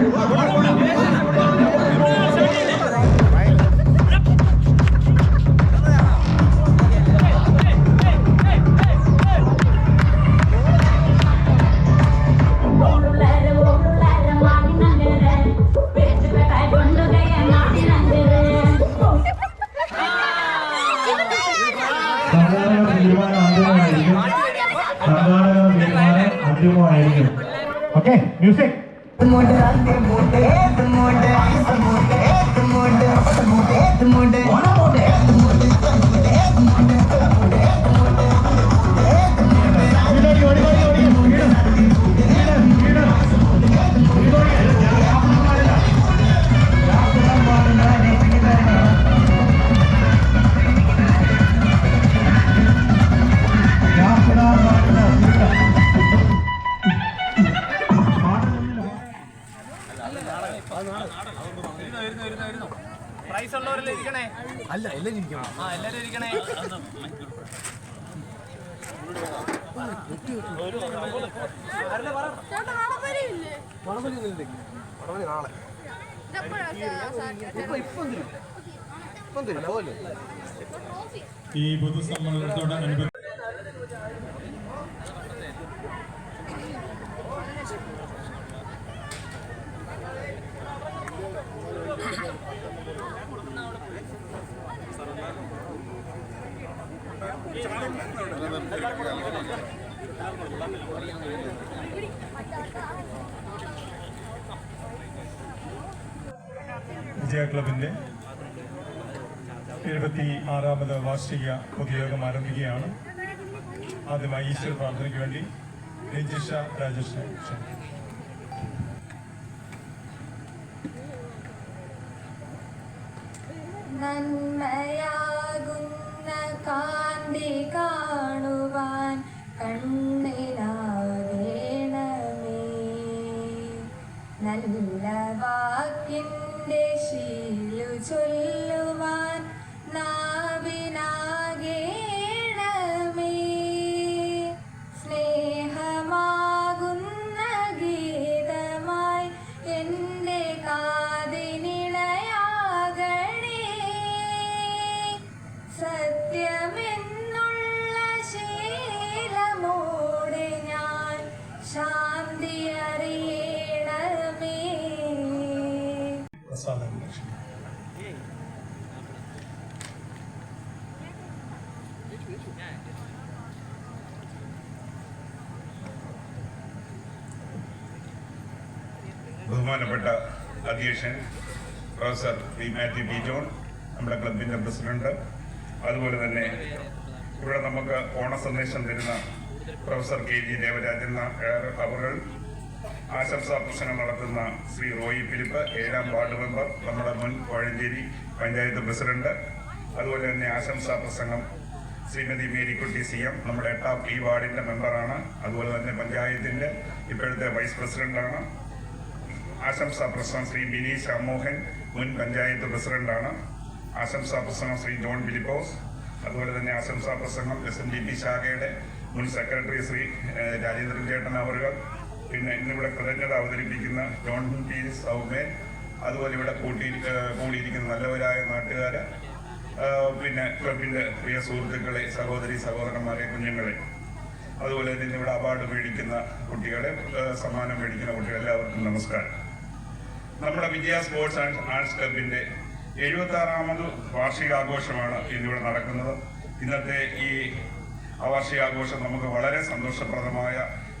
¡Vamos, vamos, vamos! ¡Vamos. ഈ പൊതുസമ്മേളനത്തോടനുബന്ധിച്ച് വിജയ ക്ലബിന്റെ എഴുപത്തി ആറാമത് വാർഷിക പൊതുയോഗം ആരംഭിക്കുകയാണ്. ആദ്യമായി ഈശ്വര പ്രാർത്ഥനയ്ക്ക് വേണ്ടി രജിഷ രാജേഷ് ക്ഷണിക്കുന്നു. അധ്യക്ഷൻ professor P Mathew P John നമ്മുടെ ക്ലബിന്റെ പ്രസിഡന്റ്. അതുപോലെ തന്നെ ഇവിടെ നമുക്ക് ഓണ സന്ദേശം തരുന്ന പ്രൊഫസർ കെ ജി ദേവരാജൻ അവറുകൾ ആശംസാ പ്രശ്നം നടത്തുന്ന ശ്രീ റോയി ഫിലിപ്പ് ഏഴാം വാർഡ് മെമ്പർ നമ്മുടെ മുൻ കോഴഞ്ചേരി പഞ്ചായത്ത് പ്രസിഡന്റ്. അതുപോലെ തന്നെ ആശംസാ പ്രസംഗം ശ്രീമതി മേരിക്കുട്ടി സി എം നമ്മുടെ എട്ടാം ഈ വാർഡിന്റെ മെമ്പറാണ്. അതുപോലെ തന്നെ പഞ്ചായത്തിന്റെ ഇപ്പോഴത്തെ വൈസ് പ്രസിഡന്റാണ്. ആശംസാ പ്രസംഗം ശ്രീ ബിനി ശ്യാമോഹൻ മുൻ പഞ്ചായത്ത് പ്രസിഡന്റാണ്. ആശംസാ പ്രസംഗം ശ്രീ ജോൺ ബിലിപ്പോസ് അതുപോലെ തന്നെ ആശംസാ പ്രസംഗം എസ് എൻ ഡി പി ശാഖയുടെ മുൻ സെക്രട്ടറി ശ്രീ രാജേന്ദ്രൻ ചേട്ടൻ അവറുകൾ പിന്നെ ഇന്നിവിടെ കൃതജ്ഞത അവതരിപ്പിക്കുന്ന ജോൺ പി സൗമേൻ. അതുപോലെ ഇവിടെ കൂട്ടി കൂടിയിരിക്കുന്ന നല്ലവരായ നാട്ടുകാർ പിന്നെ ക്ലബിന്റെ പ്രിയ സുഹൃത്തുക്കളെ സഹോദരി സഹോദരന്മാരെ കുഞ്ഞുങ്ങളെ. അതുപോലെ തന്നെ ഇവിടെ അവാർഡ് മേടിക്കുന്ന കുട്ടികളെ സമ്മാനം മേടിക്കുന്ന കുട്ടികളെ എല്ലാവർക്കും നമസ്കാരം. നമ്മുടെ വിജയ സ്പോർട്സ് ആൻഡ് ആർട്സ് ക്ലബിന്റെ എഴുപത്തി ആറാമത് വാർഷികാഘോഷമാണ് ഇന്നിവിടെ നടക്കുന്നത്. ഇന്നത്തെ ഈ വാർഷികാഘോഷം നമുക്ക് വളരെ സന്തോഷപ്രദമായ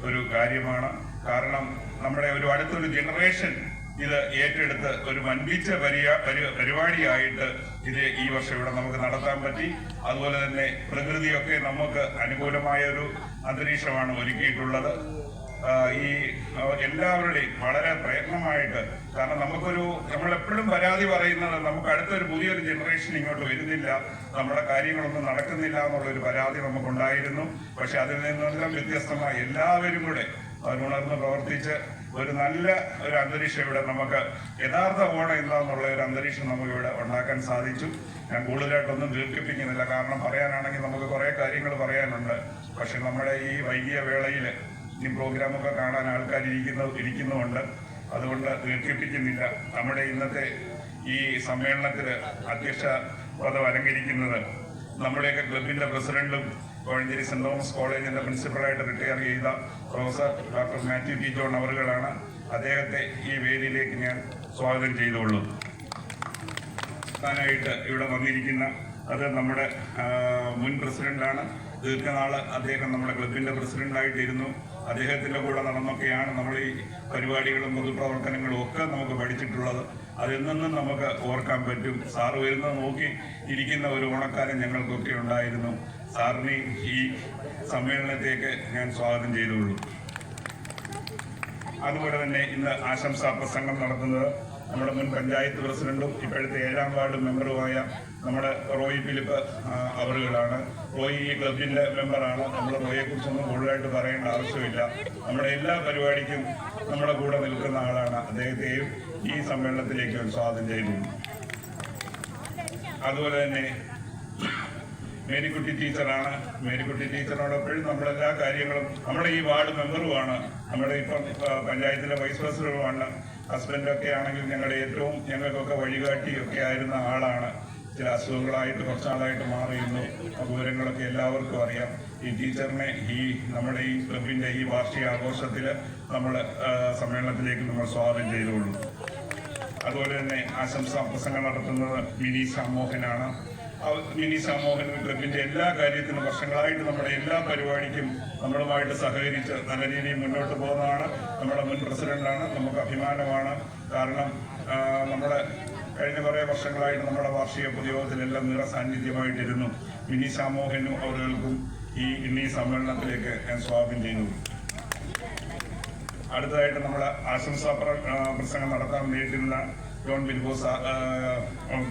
ഒരു കാര്യമാണ്. കാരണം നമ്മുടെ ഒരു അടുത്തൊരു ജനറേഷൻ ഇത് ഏറ്റെടുത്ത് ഒരു വൻപിച്ച പരിപാടിയായിട്ട് ഇത് ഈ വർഷം ഇവിടെ നമുക്ക് നടത്താൻ പറ്റി. അതുപോലെ തന്നെ പ്രകൃതിയൊക്കെ നമുക്ക് അനുകൂലമായ ഒരു അന്തരീക്ഷമാണ് ഒരുക്കിയിട്ടുള്ളത്. ഈ എല്ലാവരുടെയും വളരെ പ്രയത്നമായിട്ട്. കാരണം നമുക്കൊരു നമ്മൾ എപ്പോഴും പരാതി പറയുന്നത് നമുക്ക് അടുത്തൊരു പുതിയൊരു ജനറേഷൻ ഇങ്ങോട്ട് വരുന്നില്ല. നമ്മുടെ കാര്യങ്ങളൊന്നും നടക്കുന്നില്ല എന്നുള്ളൊരു പരാതി നമുക്കുണ്ടായിരുന്നു. പക്ഷെ അതിൽ നിന്നെല്ലാം വ്യത്യസ്തമായി എല്ലാവരും കൂടെ അതിനുണർന്ന് പ്രവർത്തിച്ച് ഒരു നല്ല ഒരു അന്തരീക്ഷം ഇവിടെ നമുക്ക് യഥാർത്ഥ ഓണം എന്താന്നുള്ള ഒരു അന്തരീക്ഷം നമുക്ക് ഇവിടെ ഉണ്ടാക്കാൻ സാധിച്ചു. ഞാൻ കൂടുതലായിട്ടൊന്നും ദീർഘിപ്പിക്കുന്നില്ല. കാരണം പറയാനാണെങ്കിൽ നമുക്ക് കുറേ കാര്യങ്ങൾ പറയാനുണ്ട്. പക്ഷെ നമ്മുടെ ഈ വൈകിയ വേളയിൽ ഈ പ്രോഗ്രാമൊക്കെ കാണാൻ ആൾക്കാർ ഇരിക്കുന്ന ഇരിക്കുന്നുമുണ്ട്. അതുകൊണ്ട് ദീർഘിപ്പിക്കുന്നില്ല. നമ്മുടെ ഇന്നത്തെ ഈ സമ്മേളനത്തിൽ അധ്യക്ഷ പദം അലങ്കരിക്കുന്നത് നമ്മുടെയൊക്കെ ക്ലബിന്റെ പ്രസിഡന്റും കോഴഞ്ചേരി സെന്റ് തോമസ് കോളേജിന്റെ പ്രിൻസിപ്പളായിട്ട് റിട്ടയർ ചെയ്ത professor doctor Mathew P John അവറുകളാണ് അദ്ദേഹത്തെ ഈ വേദിയിലേക്ക് ഞാൻ സ്വാഗതം ചെയ്തുകൊള്ളു. ായിട്ട് ഇവിടെ വന്നിരിക്കുന്ന അത് നമ്മുടെ മുൻ പ്രസിഡന്റാണ്. ദീർഘനാൾ അദ്ദേഹം നമ്മുടെ ക്ലബിന്റെ പ്രസിഡന്റായിട്ടിരുന്നു. അദ്ദേഹത്തിന്റെ കൂടെ നടന്നൊക്കെയാണ് നമ്മൾ ഈ പരിപാടികളും പൊതുപ്രവർത്തനങ്ങളും ഒക്കെ നമുക്ക് പഠിച്ചിട്ടുള്ളത്. അതെന്നും നമുക്ക് ഓർക്കാൻ പറ്റും. സാറ് വരുന്നത് നോക്കി ഇരിക്കുന്ന ഒരു ഓണക്കാലം ഞങ്ങൾക്കൊക്കെ ഉണ്ടായിരുന്നു. സാറിനെ ഈ സമ്മേളനത്തേക്ക് ഞാൻ സ്വാഗതം ചെയ്തുകൊള്ളു. അതുപോലെ തന്നെ ഇന്ന് ആശംസാ പ്രസംഗം നടത്തുന്നത് നമ്മുടെ മുൻ പഞ്ചായത്ത് പ്രസിഡന്റും ഇപ്പോഴത്തെ ഏഴാം വാർഡ് മെമ്പറുമായ നമ്മുടെ റോയി ഫിലിപ്പ് അവറുകളാണ് റോയി ഈ ക്ലബിന്റെ മെമ്പറാണ്. നമ്മൾ റോയിയെ കുറിച്ചൊന്നും കൂടുതലായിട്ട് പറയേണ്ട ആവശ്യമില്ല. നമ്മുടെ എല്ലാ പരിപാടിക്കും നമ്മുടെ കൂടെ നിൽക്കുന്ന ആളാണ് അദ്ദേഹത്തെയും ഈ സമ്മേളനത്തിലേക്ക് സ്വാഗതം ചെയ്തു അതുപോലെ തന്നെ മേരിക്കുട്ടി ടീച്ചറാണ്. മേരിക്കുട്ടി ടീച്ചറോടൊപ്പോഴും നമ്മളെല്ലാ കാര്യങ്ങളും നമ്മുടെ ഈ വാർഡ് മെമ്പറുമാണ്. നമ്മുടെ ഇപ്പം പഞ്ചായത്തിലെ വൈസ് പ്രസിഡന്റുമാണ്. ഹസ്ബൻഡൊക്കെ ആണെങ്കിൽ ഞങ്ങളുടെ ഏറ്റവും ഞങ്ങൾക്കൊക്കെ വഴികാട്ടിയൊക്കെ ആയിരുന്ന ആളാണ്. ചില അസുഖങ്ങളായിട്ട് കുറച്ചാളായിട്ട് മാറിയിരുന്നു. അപൂരങ്ങളൊക്കെ എല്ലാവർക്കും അറിയാം. ഈ ടീച്ചറിനെ ഈ നമ്മുടെ ഈ ക്ലബിന്റെ ഈ വാർഷിക ആഘോഷത്തിൽ നമ്മൾ സമ്മേളനത്തിലേക്ക് നമ്മൾ സ്വാഗതം ചെയ്തുകൊള്ളു അതുപോലെ തന്നെ ആശംസാ പ്രസംഗം നടത്തുന്നത് മിനി സാമോഹനാണ് മിനി സമൂഹം ക്ലബിന്റെ എല്ലാ കാര്യത്തിനും വർഷങ്ങളായിട്ട് നമ്മുടെ എല്ലാ പരിപാടിക്കും നമ്മളുമായിട്ട് സഹകരിച്ച് നല്ല രീതിയിൽ മുന്നോട്ട് പോകുന്നതാണ്. നമ്മുടെ മുൻ പ്രസിഡന്റാണ്. നമുക്ക് അഭിമാനമാണ്. കാരണം നമ്മുടെ കഴിഞ്ഞ കുറേ വർഷങ്ങളായിട്ട് നമ്മുടെ വാർഷിക പൊതുയോഗത്തിലെല്ലാം നിറ സാന്നിധ്യമായിട്ടിരുന്നു. മിനി സാമൂഹ്യനും അവരുകൾക്കും ഈ ഇന്നീ സമ്മേളനത്തിലേക്ക് ഞാൻ സ്വാഗതം ചെയ്യുന്നു. അടുത്തതായിട്ട് നമ്മൾ ആശംസാ പ്രസംഗം നടത്താൻ വേണ്ടിയിട്ടുള്ള ജോൺ ബിൽബോസ്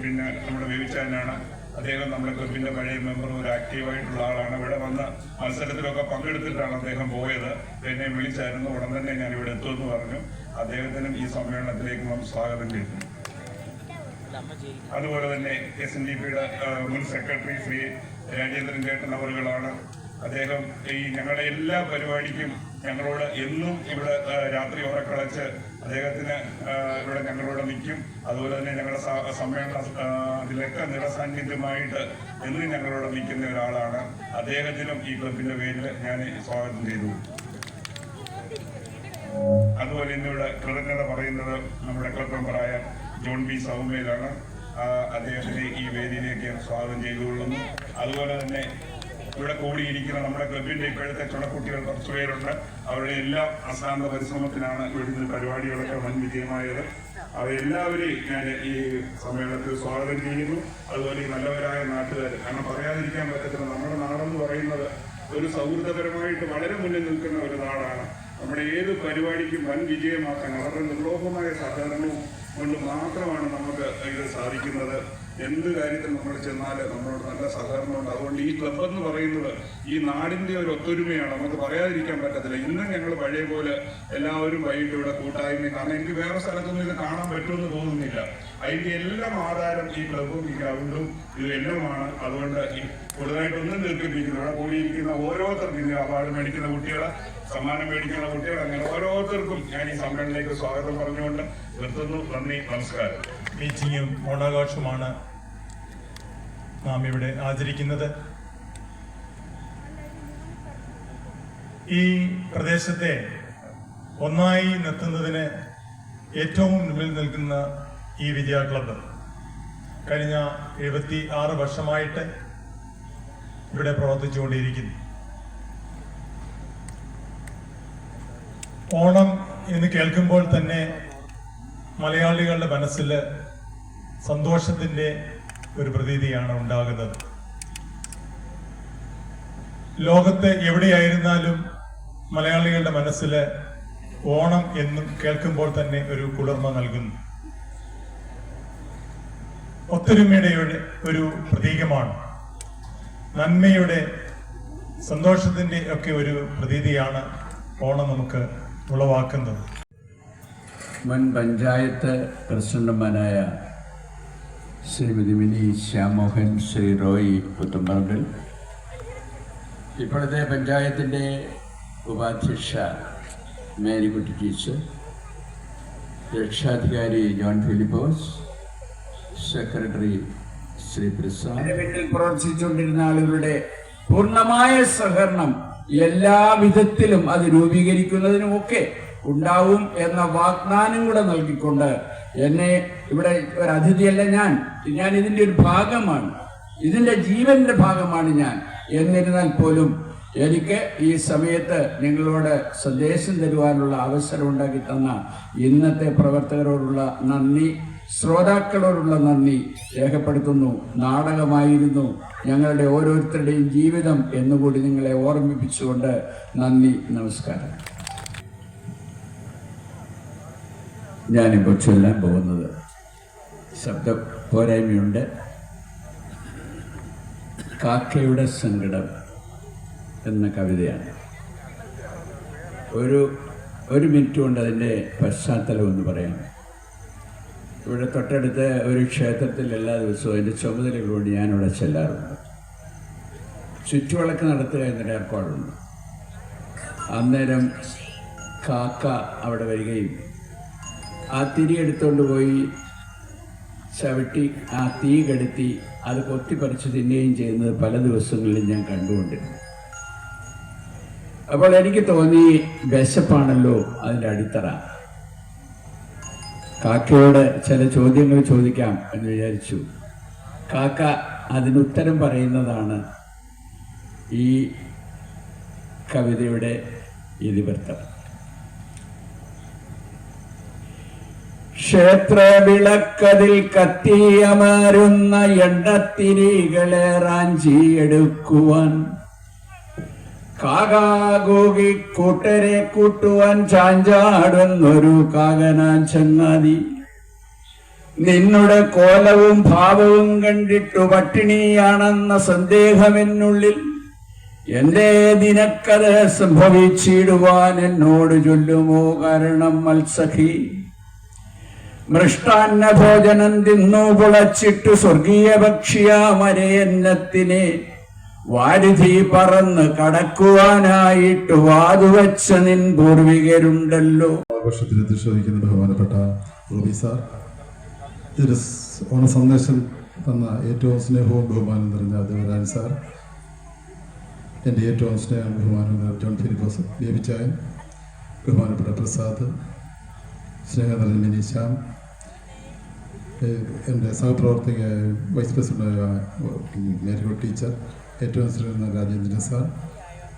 പിന്നെ നമ്മുടെ വേവിച്ചാനാണ്. അദ്ദേഹം നമ്മുടെ ക്ലബിന്റെ പഴയ മെമ്പർ ഒരു ആക്റ്റീവായിട്ടുള്ള ആളാണ്. ഇവിടെ വന്ന മത്സരത്തിലൊക്കെ പങ്കെടുത്തിട്ടാണ് അദ്ദേഹം പോയത്. എന്നെ വിളിച്ചായിരുന്നു. ഉടൻ തന്നെ ഞാൻ ഇവിടെ എത്തുമെന്ന് പറഞ്ഞു. അദ്ദേഹത്തിനും ഈ സമ്മേളനത്തിലേക്ക് നാം സ്വാഗതം ചെയ്തു. അതുപോലെ തന്നെ എസ് എൻ ഡി പിയുടെ മുൻ സെക്രട്ടറി ശ്രീ രാജേന്ദ്രൻ ചേട്ടൻ അവറുകളാണ് അദ്ദേഹം ഈ ഞങ്ങളുടെ എല്ലാ പരിപാടിക്കും ഞങ്ങളോട് എന്നും ഇവിടെ രാത്രി ഉറക്കളച്ച് അദ്ദേഹത്തിന് ഇവിടെ ഞങ്ങളോട് നിൽക്കും. അതുപോലെ തന്നെ ഞങ്ങളുടെ സമ്മേളന ഇതിലൊക്കെ നിറസാന്നിധ്യമായിട്ട് എന്നും ഞങ്ങളോട് നിൽക്കുന്ന ഒരാളാണ്. അദ്ദേഹത്തിനും ഈ ക്ലബിന്റെ പേരിൽ ഞാൻ സ്വാഗതം ചെയ്തു. അതുപോലെ ഇന്നിവിടെ കൃതജ്ഞത പറയുന്നത് നമ്മുടെ ക്ലബ് മെമ്പറായ ജോൺ ബി സൗമ്യയിലാണ്. അദ്ദേഹത്തെ ഈ വേദിയിലേക്ക് സ്വാഗതം ചെയ്തുകൊള്ളുന്നു. അതുപോലെ തന്നെ ഇവിടെ കൂടിയിരിക്കുന്ന നമ്മുടെ ക്ലബിന്റെ ഇപ്പോഴത്തെ ചുണക്കുട്ടികൾ കുറച്ചു പേരുണ്ട്. അവരുടെ എല്ലാ അസാന്ത പരിശ്രമത്തിനാണ് ഇവിടുന്ന് പരിപാടികളൊക്കെ വൻ വിജയമായത്. അവരെല്ലാവരെയും ഞാൻ ഈ സമ്മേളനത്തിൽ സ്വാഗതം ചെയ്യുന്നു. അതുപോലെ നല്ലവരായ നാട്ടുകാർ കാരണം പറയാതിരിക്കാൻ പറ്റത്തില്ല. നമ്മുടെ നാടെന്ന് പറയുന്നത് ഒരു സൗഹൃദപരമായിട്ട് വളരെ മുന്നിൽ നിൽക്കുന്ന ഒരു നാടാണ്. നമ്മുടെ ഏത് പരിപാടിക്കും വൻ വിജയമാക്കാൻ അവരുടെ നിർലോഭമായ സഹകരണവും കൊണ്ട് മാത്രമാണ് നമുക്ക് ഇത് സാധിക്കുന്നത്. എന്ത് കാര്യത്തിൽ നമ്മൾ ചെന്നാൽ നമ്മളോട് നല്ല സഹകരണമുണ്ട്. അതുകൊണ്ട് ഈ ക്ലബ് എന്ന് പറയുന്നത് ഈ നാടിന്റെ ഒരു ഒത്തൊരുമയാണ്. നമുക്ക് പറയാതിരിക്കാൻ പറ്റത്തില്ല. ഇന്നും ഞങ്ങൾ പഴയ പോലെ എല്ലാവരും വൈകിട്ട് ഇവിടെ കൂട്ടായ്മ കാരണം എനിക്ക് വേറെ സ്ഥലത്തൊന്നും ഇത് കാണാൻ പറ്റുമെന്ന് തോന്നുന്നില്ല. അതിന്റെ എല്ലാം ആധാരം ഈ ക്ലബും ഈ ഗ്രൗണ്ടും ഇത് എല്ലാമാണ് അതുകൊണ്ട് ഈ കൂടുതലായിട്ടൊന്നും ദീർഘിപ്പിക്കുന്നു ഇവിടെ കൂടിയിരിക്കുന്ന ഓരോരുത്തർക്കും ഇന്ന് അവാർഡ് മേടിക്കുന്ന കുട്ടികളെ സമ്മാനം മേടിക്കുന്ന കുട്ടികൾ അങ്ങനെ ഓരോരുത്തർക്കും ഞാൻ ഈ സമ്മേളനത്തിലേക്ക് സ്വാഗതം പറഞ്ഞുകൊണ്ട് നിർത്തുന്നു. നന്ദി നമസ്കാരം. മീറ്റിങ്ങും ഓണാഘോഷമാണ്. നാം ഇവിടെ ആചരിക്കുന്നത്. ഈ പ്രദേശത്തെ ഒന്നായി നിർത്തുന്നതിന് ഏറ്റവും മുന്നിൽ നിൽക്കുന്ന ഈ വിജയ ക്ലബ്ബ് കഴിഞ്ഞ എഴുപത്തി ആറ് വർഷമായിട്ട് ഇവിടെ പ്രവർത്തിച്ചുകൊണ്ടിരിക്കുന്നു. ഓണം എന്ന് കേൾക്കുമ്പോൾ തന്നെ മലയാളികളുടെ മനസ്സിൽ സന്തോഷത്തിന്റെ ഒരു പ്രതീതിയാണ് ഉണ്ടാകുന്നത്. ലോകത്ത് എവിടെയായിരുന്നാലും മലയാളികളുടെ മനസ്സിൽ ഓണം എന്നും കേൾക്കുമ്പോൾ തന്നെ ഒരു കുളിർമ നൽകുന്നു. ഒത്തൊരുമയുടെ ഒരു- പ്രതീകമാണ്. നന്മയുടെ സന്തോഷത്തിന്റെ ഒക്കെ ഒരു പ്രതീതിയാണ് ഓണം നമുക്ക് ഉളവാക്കുന്നത്. മുൻ പഞ്ചായത്ത് പ്രസിഡന്റുമാരായ ശ്രീമതി മിനി ശ്യാമോഹൻ ശ്രീ റോയ് പുത്തമ്പറമ്പിൽ. ഇപ്പോഴത്തെ പഞ്ചായത്തിന്റെ ഉപാധ്യക്ഷ മേരിക്കുട്ടി ടീച്ചർ രക്ഷാധികാരി ജോൺ ഫിലിപ്പോസ് സെക്രട്ടറി ശ്രീ പ്രസാദ്. വീട്ടിൽ പ്രവർത്തിച്ചുകൊണ്ടിരുന്ന ആളുകളുടെ പൂർണമായ സഹകരണം എല്ലാ വിധത്തിലും അത് രൂപീകരിക്കുന്നതിനുമൊക്കെ ഉണ്ടാവും എന്ന വാഗ്ദാനം കൂടെ നൽകിക്കൊണ്ട് എന്നെ ഇവിടെ ഒരു അതിഥിയല്ല ഞാൻ. ഞാൻ ഇതിന്റെ ഒരു ഭാഗമാണ്. ഇതിന്റെ ജീവന്റെ ഭാഗമാണ് ഞാൻ. എന്നിരുന്നാൽ പോലും എനിക്ക് ഈ സമയത്ത് നിങ്ങളോട് സന്ദേശം തരുവാനുള്ള അവസരം ഉണ്ടാക്കി തന്ന ഇന്നത്തെ പ്രവർത്തകരോടുള്ള നന്ദി ശ്രോതാക്കളോടുള്ള നന്ദി രേഖപ്പെടുത്തുന്നു. നാടകമായിരുന്നു ഞങ്ങളുടെ ഓരോരുത്തരുടെയും ജീവിതം എന്നുകൂടി നിങ്ങളെ ഓർമ്മിപ്പിച്ചുകൊണ്ട് നന്ദി നമസ്കാരം. ഞാനിപ്പോൾ ചൊല്ലാൻ പോകുന്നത്. ശബ്ദ പോരായ്മയുണ്ട്. കാക്കയുടെ സങ്കടം എന്ന കവിതയാണ്. ഒരു ഒരു മിനിറ്റ് കൊണ്ട് അതിന്റെ പശ്ചാത്തലം എന്ന് പറയാം. ഇവിടെ തൊട്ടടുത്ത് ഒരു ക്ഷേത്രത്തിൽ എല്ലാ ദിവസവും അതിന്റെ ചുമതലകളോട് ഞാനിവിടെ ചെല്ലാറുണ്ട്. ചുറ്റുവിളക്ക് നടത്തുക എന്നൊരു ഏർപ്പാടുണ്ട്. അന്നേരം കാക്ക അവിടെ വരികയും ആ തിരി എടുത്തുകൊണ്ട് പോയി ചവിട്ടി ആ തീ കെടുത്തി അത് കൊത്തിപ്പറിച്ച് തിന്നുകയും ചെയ്യുന്നത് പല ദിവസങ്ങളിലും ഞാൻ കണ്ടുകൊണ്ടിരുന്നു. അപ്പോൾ എനിക്ക് തോന്നി വിശപ്പാണല്ലോ അതിന്റെ അടിത്തറ. കാക്കയോട് ചില ചോദ്യങ്ങൾ ചോദിക്കാം എന്ന് വിചാരിച്ചു. കാക്ക അതിനുത്തരം പറയുന്നതാണ് ഈ കവിതയുടെ ഇതിവൃത്തം. ക്ഷേത്രവിളക്കതിൽ കത്തിയമരുന്ന എണ്ണത്തിരികളെ റാഞ്ചിയെടുക്കുവാൻ കാകാകൂകി കൂട്ടരെ കൂട്ടുവാൻ ചാഞ്ചാടുന്നൊരു കാകനാൻ ചങ്ങാതി. നിന്നുടെ കോലവും ഭാവവും കണ്ടിട്ടു പട്ടിണിയാണെന്ന സന്ദേഹമെന്നുള്ളിൽ എന്റെ നിനക്കത് സംഭവിച്ചിടുവാൻ എന്നോട് ചൊല്ലുമോ കാരണം മത്സഖി? മൃഷ്ടാന്ന ഭോജനം തിന്നു പുളച്ചിട്ടു സ്വർഗീയ ഭക്ഷ്യാമരയന്നത്തിനെ വാരിധി പറന്ന് കടക്കുവാനായിട്ട് വാതുവച്ച നിൻ പൂർവികരുണ്ടല്ലോ. ആഘോഷത്തിന് അധ്യക്ഷവഹിക്കുന്ന ബഹുമാനപ്പെട്ട റോബി സാർ ഓണ സന്ദേശം തന്ന ഏറ്റവും സ്നേഹവും ബഹുമാനം നിറഞ്ഞ ദേവരാജൻ സാർ എന്റെ ഏറ്റവും സ്നേഹം ബഹുമാനം നിറഞ്ഞ ജോൺ ഫിലിപ്പോസ് ബേബിച്ചായൻ ബഹുമാനപ്പെട്ട പ്രസാദ് സ്നേഹം നിറഞ്ഞ മിനി എന്റെ സഹപ്രവർത്തക വൈസ് പ്രസിഡന്റായ മേരികോ ടീച്ചർ ഏറ്റവും സ്നേഹം രാജേന്ദ്രൻ സാർ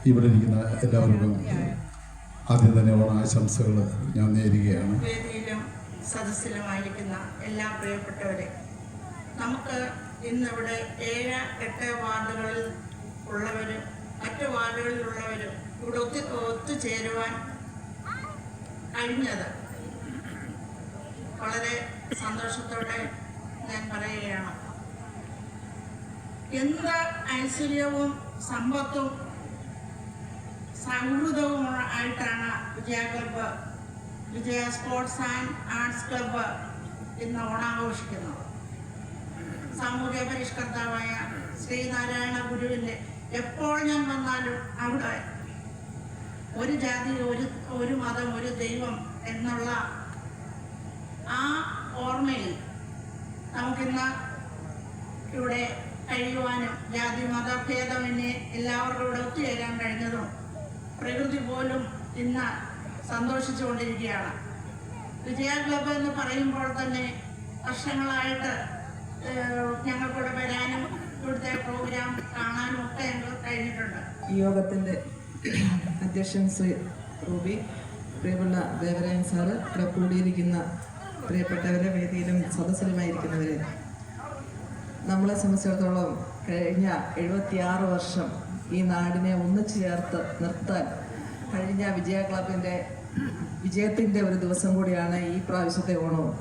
ഇവിടെ ഇരിക്കുന്ന എല്ലാവർക്കും ആദ്യം തന്നെ ഓണാശംസകൾ ഞാൻ നേരുകയാണ്. വേദിയിലും സദസ്സിലുമായിരിക്കുന്ന എല്ലാ പ്രിയപ്പെട്ടവരെ നമുക്ക് ഇന്നിവിടെ ഏഴ് എട്ട് വാർഡുകളിൽ ഉള്ളവരും മറ്റു വാർഡുകളിലുള്ളവരും ഇവിടെ ഒത്തു ഒത്തുചേരുവാൻ കഴിഞ്ഞത് വളരെ സന്തോഷത്തോടെ ഞാൻ പറയുകയാണ്. എന്ത് ഐശ്വര്യവും സമ്പത്തും സൗഹൃദവും ആയിട്ടാണ് Vijaya club Vijaya sports and arts club ഇന്ന് ഓണാഘോഷിക്കുന്നത്. സാമൂഹ്യ പരിഷ്കർത്താവായ ശ്രീനാരായണ ഗുരുവിന്റെ എപ്പോൾ ഞാൻ വന്നാലും അവിടെ ഒരു ജാതി ഒരു ഒരു മതം ഒരു ദൈവം എന്നുള്ള ആ ഓർമ്മയിൽ നമുക്കിന്ന് ഇവിടെ കഴിയുവാനും ജാതി മതഭേദമന്യേ എല്ലാവർക്കും ഇവിടെ ഒത്തുചേരാൻ കഴിഞ്ഞതും പ്രകൃതി പോലും ഇന്ന് സന്തോഷിച്ചുകൊണ്ടിരിക്കുകയാണ്. വിജയ ക്ലബ്ബ് എന്ന് പറയുമ്പോൾ തന്നെ വർഷങ്ങളായിട്ട് ഞങ്ങൾക്കിവിടെ വരാനും ഇവിടുത്തെ പ്രോഗ്രാം കാണാനും ഒക്കെ ഞങ്ങൾ കഴിഞ്ഞിട്ടുണ്ട്. ഈ യോഗത്തിന്റെ അധ്യക്ഷൻ ശ്രീ റൂബി പ്രിയമുള്ള ദേവരായൻ സാറ് ഇവിടെ കൂടിയിരിക്കുന്ന പ്രിയപ്പെട്ടവരെ വേദിയിലും സദസ്സിലുമായിരിക്കുന്നവരെ നമ്മളെ സംബന്ധിച്ചിടത്തോളം കഴിഞ്ഞ എഴുപത്തിയാറ് വർഷം ഈ നാടിനെ ഒന്നിച്ചു ചേർത്ത് നിർത്താൻ കഴിഞ്ഞ വിജയ ക്ലബിന്റെ വിജയത്തിന്റെ ഒരു ദിവസം കൂടിയാണ് ഈ പ്രാവശ്യത്തെ ഓണവും.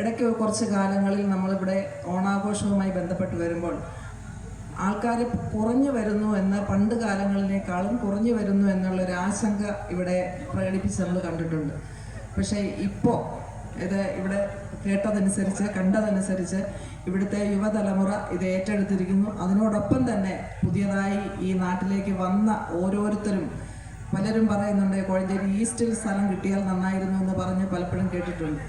ഇടയ്ക്ക് കുറച്ച് കാലങ്ങളിൽ നമ്മളിവിടെ ഓണാഘോഷവുമായി ബന്ധപ്പെട്ട് വരുമ്പോൾ ആൾക്കാർ കുറഞ്ഞു വരുന്നു എന്ന് പണ്ട് കാലങ്ങളിനേക്കാളും കുറഞ്ഞു വരുന്നു എന്നുള്ളൊരു ആശങ്ക ഇവിടെ പ്രകടിപ്പിച്ച് നമ്മൾ കണ്ടിട്ടുണ്ട്. പക്ഷേ ഇപ്പോൾ ഇത് ഇവിടെ കേട്ടതനുസരിച്ച് കണ്ടതനുസരിച്ച് ഇവിടുത്തെ യുവതലമുറ ഇത് ഏറ്റെടുത്തിരിക്കുന്നു. അതിനോടൊപ്പം തന്നെ പുതിയതായി ഈ നാട്ടിലേക്ക് വന്ന ഓരോരുത്തരും പലരും പറയുന്നുണ്ട് കോഴഞ്ചേരി ഈസ്റ്റിൽ സ്ഥലം കിട്ടിയാൽ നന്നായിരുന്നു എന്ന് പറഞ്ഞ് പലപ്പോഴും കേട്ടിട്ടുണ്ട്.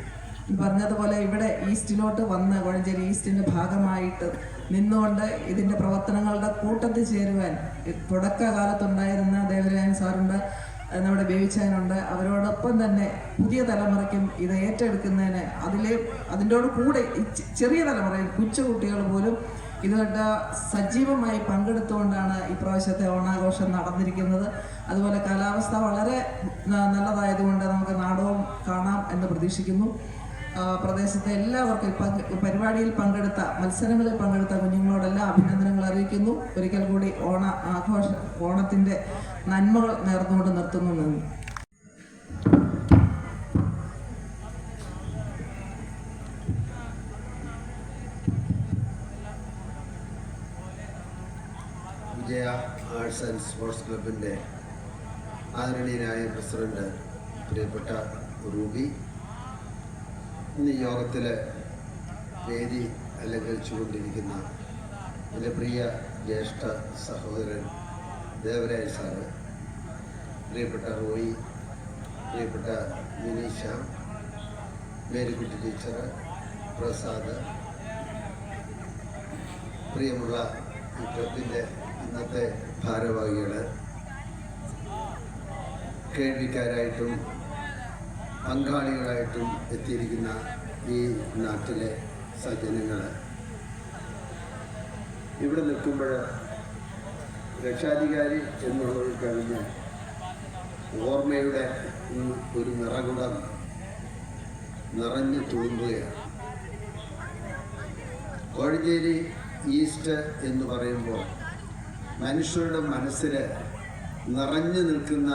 പറഞ്ഞതുപോലെ ഇവിടെ ഈസ്റ്റിലോട്ട് വന്ന് കോഴഞ്ചേരി ഈസ്റ്റിന്റെ ഭാഗമായിട്ട് നിന്നുകൊണ്ട് ഇതിന്റെ പ്രവർത്തനങ്ങളുടെ കൂട്ടത്തിൽ ചേരുവാൻ തുടക്കകാലത്തുണ്ടായിരുന്ന ദേവരായൻ സാറുണ്ട്. നമ്മുടെ ബേബിച്ചാനുണ്ട് അവരോടൊപ്പം തന്നെ പുതിയ തലമുറയ്ക്കും ഇത് ഏറ്റെടുക്കുന്നതിന് അതിലെ അതിന്റെയോട് കൂടെ ചെറിയ തലമുറയിൽ കൊച്ചുകുട്ടികൾ പോലും ഇതുകൊണ്ട് സജീവമായി പങ്കെടുത്തുകൊണ്ടാണ് ഈ പ്രാവശ്യത്തെ ഓണാഘോഷം നടന്നിരിക്കുന്നത്. അതുപോലെ കാലാവസ്ഥ വളരെ നല്ലതായതുകൊണ്ട് നമുക്ക് നാടകവും കാണാം എന്ന് പ്രതീക്ഷിക്കുന്നു. പ്രദേശത്തെ എല്ലാവർക്കും പരിപാടിയിൽ പങ്കെടുത്ത മത്സരങ്ങളിൽ പങ്കെടുത്ത കുഞ്ഞുങ്ങളോടെല്ലാം അഭിനന്ദനങ്ങൾ അറിയിക്കുന്നു. ഒരിക്കൽ കൂടി ഓണ ആഘോഷ ഓണത്തിന്റെ നന്മകൾ നേർന്നുകൊണ്ട് നിർത്തുന്നു. നന്ദി. വിജയ ആർട്സ് ആൻഡ് സ്പോർട്സ് ക്ലബിന്റെ ആദരണീയനായ പ്രസിഡന്റ് പ്രിയപ്പെട്ട റൂബി ഇന്ന് യോഗത്തിൽ വേദി അലങ്കരിച്ചുകൊണ്ടിരിക്കുന്ന എന്റെ പ്രിയ ജ്യേഷ്ഠ സഹോദരൻ ദേവരാജ് സാറ് പ്രിയപ്പെട്ട റോയി പ്രിയപ്പെട്ട മിനീഷ മേരിക്കുട്ടി ടീച്ചർ പ്രസാദ് പ്രിയമുള്ള ഈ ക്ലബിന്റെ ഇന്നത്തെ ഭാരവാഹികൾ കേൾവിക്കാരായിട്ടും പങ്കാളികളായിട്ടും എത്തിയിരിക്കുന്ന ഈ നാട്ടിലെ സജ്ജനങ്ങൾ ഇവിടെ നിൽക്കുമ്പോൾ രക്ഷാധികാരി എന്നുള്ളത് കഴിഞ്ഞ് ഓർമ്മയുടെ ഒരു നിറകുടം നിറഞ്ഞു തുളുമ്പുകയാണ്. കോഴഞ്ചേരി ഈസ്റ്റ് എന്ന് പറയുമ്പോൾ മനുഷ്യരുടെ മനസ്സിൽ നിറഞ്ഞു നിൽക്കുന്ന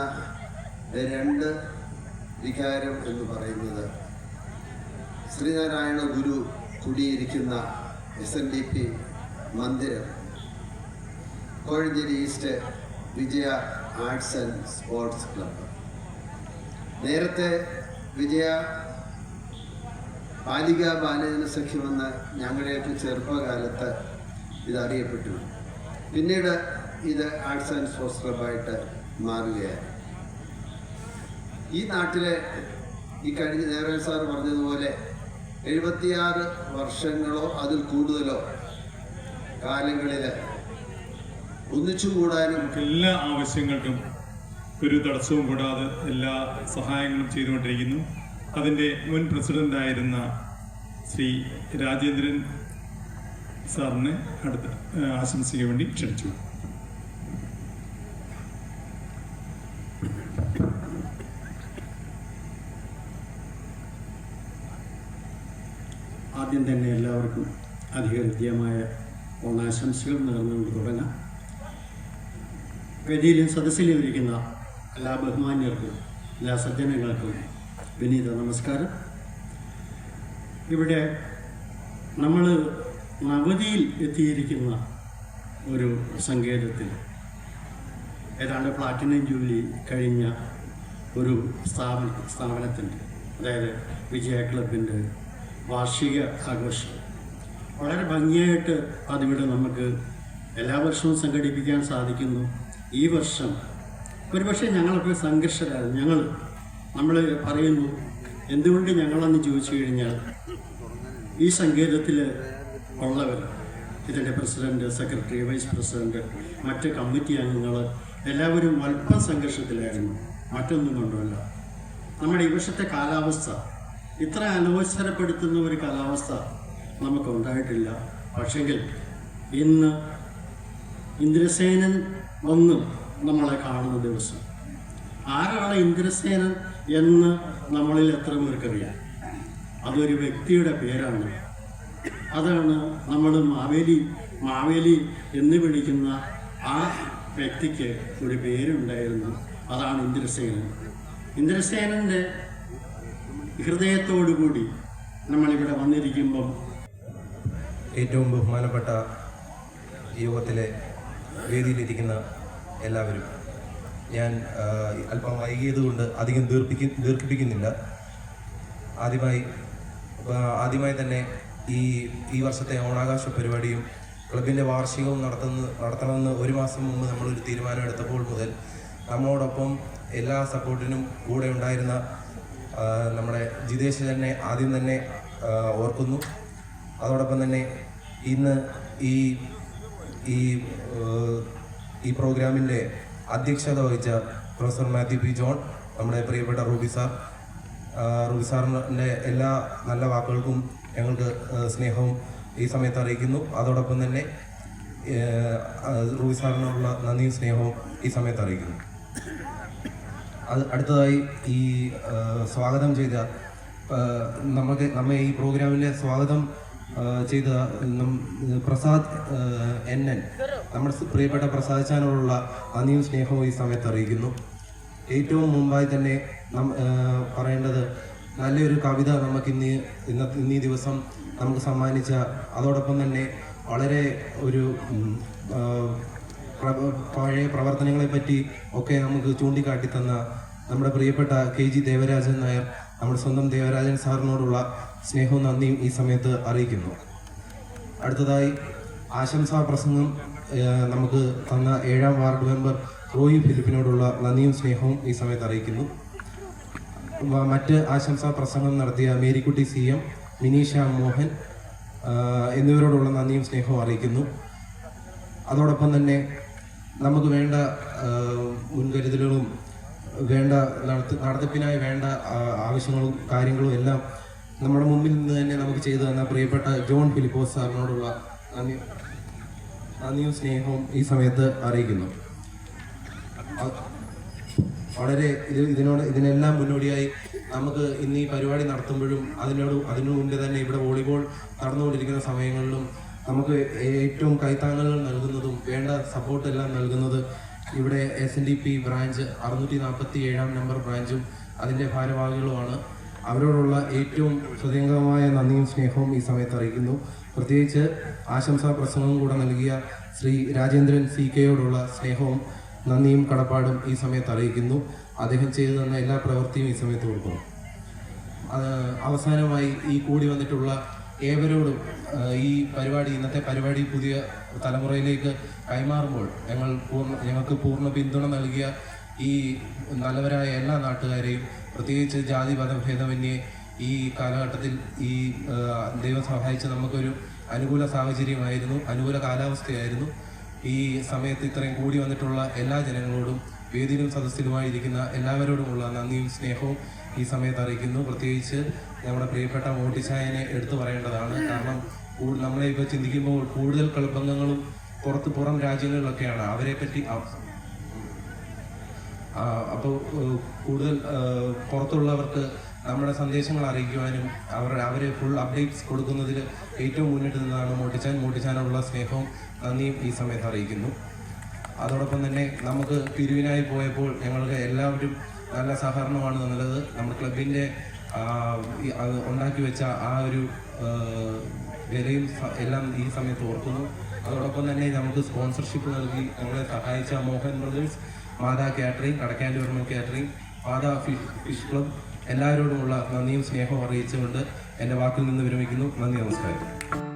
രണ്ട് വികാരം എന്ന് പറയുന്നത്. ശ്രീനാരായണ ഗുരു കുടിയിരിക്കുന്ന എസ് എൻ ഡി പി മന്ദിരം. Kozhencherry east Vijaya arts and sports club. നേരത്തെ വിജയ ബാലിക ബാലജന സഖ്യമെന്ന് ഞങ്ങളുടെയൊക്കെ ചെറുപ്പകാലത്ത് ഇതറിയപ്പെട്ടിരുന്നു പിന്നീട് ഇത് ആർട്സ് ആൻഡ് സ്പോർട്സ് ക്ലബ്ബായിട്ട് മാറുകയായി ഈ നാട്ടിലെ ഈ കഴിഞ്ഞ ദേവരാജ് സാറ് പറഞ്ഞതുപോലെ എഴുപത്തിയാറ് വർഷങ്ങളോ അതിൽ കൂടുതലോ കാലങ്ങളിൽ ഒന്നിച്ചു കൂടാനും എല്ലാ ആവശ്യങ്ങൾക്കും ഒരു തടസ്സവും കൂടാതെ എല്ലാ സഹായങ്ങളും ചെയ്തുകൊണ്ടിരിക്കുന്നു. അതിന്റെ മുൻ പ്രസിഡന്റായിരുന്ന ശ്രീ രാജേന്ദ്രൻ സാറിനെ അടുത്ത് ആശംസിക്കാൻ വേണ്ടി ക്ഷണിച്ചു ആദ്യം തന്നെ എല്ലാവർക്കും അധികൃത്യമായ ഓണാശംസകൾ നേർന്നുകൊണ്ട് തുടങ്ങാം. വേദിയിലും സദസ്സിലും ഇരിക്കുന്ന എല്ലാ ബഹുമാന്യർക്കും എല്ലാ സജ്ജനങ്ങൾക്കും വിനീത നമസ്കാരം. ഇവിടെ നമ്മൾ നവതിയിൽ എത്തിയിരിക്കുന്ന ഒരു സങ്കേതത്തിൽ ഏതാണ്ട് പ്ലാറ്റിനം ജൂബിലി കഴിഞ്ഞ ഒരു സ്ഥാപന സ്ഥാപനത്തിന്റെ അതായത് വിജയ ക്ലബിന്റെ വാർഷിക ആഘോഷം വളരെ ഭംഗിയായിട്ട് അതിവിടെ നമുക്ക് എല്ലാ വർഷവും സംഘടിപ്പിക്കാൻ സാധിക്കുന്നു. ഈ വർഷം ഒരുപക്ഷെ ഞങ്ങളൊക്കെ സംഘർഷരായിരുന്നു ഞങ്ങൾ നമ്മൾ പറയുന്നു എന്തുകൊണ്ട് ഞങ്ങളെന്ന് ചോദിച്ചു കഴിഞ്ഞാൽ ഈ സങ്കേതത്തിൽ ഉള്ളവർ ഇതിന്റെ പ്രസിഡന്റ് സെക്രട്ടറി വൈസ് പ്രസിഡന്റ് മറ്റ് കമ്മിറ്റി അംഗങ്ങൾ എല്ലാവരും അല്പം സംഘർഷത്തിലായിരുന്നു. മറ്റൊന്നും കൊണ്ടുമല്ല നമ്മുടെ ഈ വർഷത്തെ കാലാവസ്ഥ ഇത്ര അനവസരപ്പെടുത്തുന്ന ഒരു കാലാവസ്ഥ നമുക്കുണ്ടായിട്ടില്ല. പക്ഷെങ്കിൽ ഇന്ന് ഇന്ദ്രസേനൻ വന്ന് നമ്മളെ കാണുന്ന ദിവസം. ആരാണ് ഇന്ദ്രസേനൻ എന്ന് നമ്മളിൽ എത്ര പേർക്കറിയാം അതൊരു വ്യക്തിയുടെ പേരാണ്. അതാണ് നമ്മൾ മാവേലി മാവേലി എന്ന് വിളിക്കുന്ന ആ വ്യക്തിക്ക് ഒരു പേരുണ്ടായിരുന്നു. അതാണ് ഇന്ദ്രസേനൻ. ഇന്ദ്രസേനന്റെ ഹൃദയത്തോടുകൂടി നമ്മളിവിടെ വന്നിരിക്കുമ്പം ഏറ്റവും ബഹുമാനപ്പെട്ട യോഗത്തിലെ വേദിയിലിരിക്കുന്ന എല്ലാവരും. ഞാൻ അല്പം വൈകിയതുകൊണ്ട് അധികം ദീർപ്പിക്ക ദീർഘിപ്പിക്കുന്നില്ല. ആദ്യമായി ആദ്യമായി തന്നെ ഈ ഈ വർഷത്തെ ഓണാകാശ പരിപാടിയും ക്ലബിന്റെ വാർഷികവും നടത്തുന്ന നടത്തണമെന്ന് ഒരു മാസം മുമ്പ് നമ്മളൊരു തീരുമാനം എടുത്തപ്പോൾ മുതൽ നമ്മോടൊപ്പം എല്ലാ സപ്പോർട്ടിനും കൂടെ ഉണ്ടായിരുന്ന നമ്മുടെ ജിതേഷ് തന്നെ ആദ്യം തന്നെ ഓർക്കുന്നു. അതോടൊപ്പം തന്നെ ഇന്ന് ഈ ഈ ഈ പ്രോഗ്രാമിന്റെ അധ്യക്ഷത വഹിച്ച പ്രൊഫസർ മാത്യു പി ജോൺ നമ്മുടെ പ്രിയപ്പെട്ട റൂബി സാർ റൂബി സാറിന്റെ എല്ലാ നല്ല വാക്കുകൾക്കും ഞങ്ങൾക്ക് സ്നേഹവും ഈ സമയത്ത് അറിയിക്കുന്നു. അതോടൊപ്പം തന്നെ റൂബി സാറിനുള്ള നന്ദിയും സ്നേഹവും ഈ സമയത്ത് അറിയിക്കുന്നു. അത് അടുത്തതായി ഈ സ്വാഗതം ചെയ്ത നമുക്ക് നമ്മെ ഈ പ്രോഗ്രാമിലെ സ്വാഗതം ചെയ്ത പ്രസാദ് എൻ എൻ. നമ്മുടെ പ്രിയപ്പെട്ട പ്രസാദ് ചാനോടുള്ള അനിയും സ്നേഹവും ഈ സമയത്ത് അറിയിക്കുന്നു. ഏറ്റവും മുമ്പായി തന്നെ പറയേണ്ടത് നല്ലൊരു കവിത നമുക്ക് ഇന്ന് ഇന്നത്തെ ഇന്നീ ദിവസം നമുക്ക് സമ്മാനിച്ച അതോടൊപ്പം തന്നെ വളരെ ഒരു പഴയ പ്രവർത്തനങ്ങളെ പറ്റി ഒക്കെ നമുക്ക് ചൂണ്ടിക്കാട്ടി തന്ന നമ്മുടെ പ്രിയപ്പെട്ട കെ ജി ദേവരാജൻ നായർ നമ്മുടെ സ്വന്തം ദേവരാജൻ സാറിനോടുള്ള സ്നേഹവും നന്ദിയും ഈ സമയത്ത് അറിയിക്കുന്നു. അടുത്തതായി ആശംസാ പ്രസംഗം നമുക്ക് തന്ന ഏഴാം വാർഡ് മെമ്പർ റോയി ഫിലിപ്പിനോടുള്ള നന്ദിയും സ്നേഹവും ഈ സമയത്ത് അറിയിക്കുന്നു. മറ്റ് ആശംസാ പ്രസംഗം നടത്തിയ മേരിക്കുട്ടി സി എം മിനീഷ മോഹൻ എന്നിവരോടുള്ള നന്ദിയും സ്നേഹവും അറിയിക്കുന്നു. അതോടൊപ്പം തന്നെ നമുക്ക് വേണ്ട മുൻകരുതലുകളും വേണ്ട നടത്തി നടത്തിപ്പിനായി വേണ്ട ആവശ്യങ്ങളും കാര്യങ്ങളും എല്ലാം നമ്മുടെ മുമ്പിൽ നിന്ന് തന്നെ നമുക്ക് ചെയ്തു തന്ന പ്രിയപ്പെട്ട ജോൺ ഫിലിപ്പോസ് സാറിനോടുള്ള നന്ദി നന്ദിയും സ്നേഹവും ഈ സമയത്ത് അറിയിക്കുന്നു. വളരെ ഇത് ഇതിനോട് ഇതിനെല്ലാം മുന്നോടിയായി നമുക്ക് ഇന്ന് ഈ പരിപാടി നടത്തുമ്പോഴും അതിനോട് അതിനു മുമ്പേ തന്നെ ഇവിടെ വോളിബോൾ നടന്നുകൊണ്ടിരിക്കുന്ന സമയങ്ങളിലും നമുക്ക് ഏറ്റവും കൈത്താങ്ങലുകൾ നൽകുന്നതും വേണ്ട സപ്പോർട്ട് എല്ലാം നൽകുന്നത് ഇവിടെ S N D P branch അറുന്നൂറ്റി നാൽപ്പത്തി ഏഴാം നമ്പർ ബ്രാഞ്ചും അതിന്റെ ഭാരവാഹികളുമാണ്. അവരോടുള്ള ഏറ്റവും ഹൃദയംഗമായ നന്ദിയും സ്നേഹവും ഈ സമയത്ത് അറിയിക്കുന്നു. പ്രത്യേകിച്ച് ആശംസാ പ്രസംഗവും കൂടെ നൽകിയ ശ്രീ രാജേന്ദ്രൻ സി കെയോടുള്ള സ്നേഹവും നന്ദിയും കടപ്പാടും ഈ സമയത്ത് അറിയിക്കുന്നു. അദ്ദേഹം ചെയ്തു തന്ന എല്ലാ പ്രവൃത്തിയും ഈ സമയത്ത് കൊടുക്കുന്നു. അവസാനമായി ഈ കൂടി വന്നിട്ടുള്ള ഏവരോടും ഈ പരിപാടി ഇന്നത്തെ പരിപാടി പുതിയ തലമുറയിലേക്ക് കൈമാറുമ്പോൾ ഞങ്ങൾ പൂർണ ഞങ്ങൾക്ക് പൂർണ പിന്തുണ നൽകിയ ഈ നല്ലവരായ എല്ലാ നാട്ടുകാരെയും പ്രത്യേകിച്ച് ജാതി മതഭേദമന്യേ ഈ കാലഘട്ടത്തിൽ ഈ ദൈവം സഹായിച്ച് നമുക്കൊരു അനുകൂല സാഹചര്യമായിരുന്നു അനുകൂല കാലാവസ്ഥയായിരുന്നു. ഈ സമയത്ത് ഇത്രയും കൂടി വന്നിട്ടുള്ള എല്ലാ ജനങ്ങളോടും വേദിയിലും സദസ്സിലുമായിരിക്കുന്ന എല്ലാവരോടുമുള്ള നന്ദിയും സ്നേഹവും ഈ സമയത്ത് അറിയിക്കുന്നു. പ്രത്യേകിച്ച് നമ്മുടെ പ്രിയപ്പെട്ട മോട്ടിച്ചായനെ എടുത്തു പറയേണ്ടതാണ്. കാരണം നമ്മളെ ഇപ്പോൾ ചിന്തിക്കുമ്പോൾ കൂടുതൽ കളിബന്ധങ്ങളും പുറത്ത് പുറം രാജ്യങ്ങളിലൊക്കെയാണ്. അവരെ പറ്റി അപ്പോൾ കൂടുതൽ പുറത്തുള്ളവർക്ക് നമ്മുടെ സന്ദേശങ്ങൾ അറിയിക്കുവാനും അവർ അവരെ ഫുൾ അപ്ഡേറ്റ്സ് കൊടുക്കുന്നതിൽ ഏറ്റവും മുന്നിട്ട് നിന്നാണ് മോട്ടിച്ചാൻ. മോട്ടിച്ചാനുള്ള സ്നേഹവും നന്ദിയും ഈ സമയത്ത് അറിയിക്കുന്നു. അതോടൊപ്പം തന്നെ നമുക്ക് പിരിവിനായി പോയപ്പോൾ ഞങ്ങൾക്ക് എല്ലാവരും നല്ല സഹകരണമാണ് തന്നത്. നമ്മുടെ ക്ലബിന്റെ ഉണ്ടാക്കി വെച്ച ആ ഒരു വിലയും എല്ലാം ഈ സമയത്ത് ഓർക്കുന്നു. അതോടൊപ്പം തന്നെ നമുക്ക് സ്പോൺസർഷിപ്പ് നൽകി ഞങ്ങളെ സഹായിച്ച മോഹൻ ബ്രദേഴ്സ് മാതാ catering കടക്കാന്റെ Varma catering Matha fish club എല്ലാവരോടുമുള്ള നന്ദിയും സ്നേഹവും അറിയിച്ചുകൊണ്ട് എന്റെ വാക്കിൽ നിന്ന് വിരമിക്കുന്നു. നന്ദി നമസ്കാരം.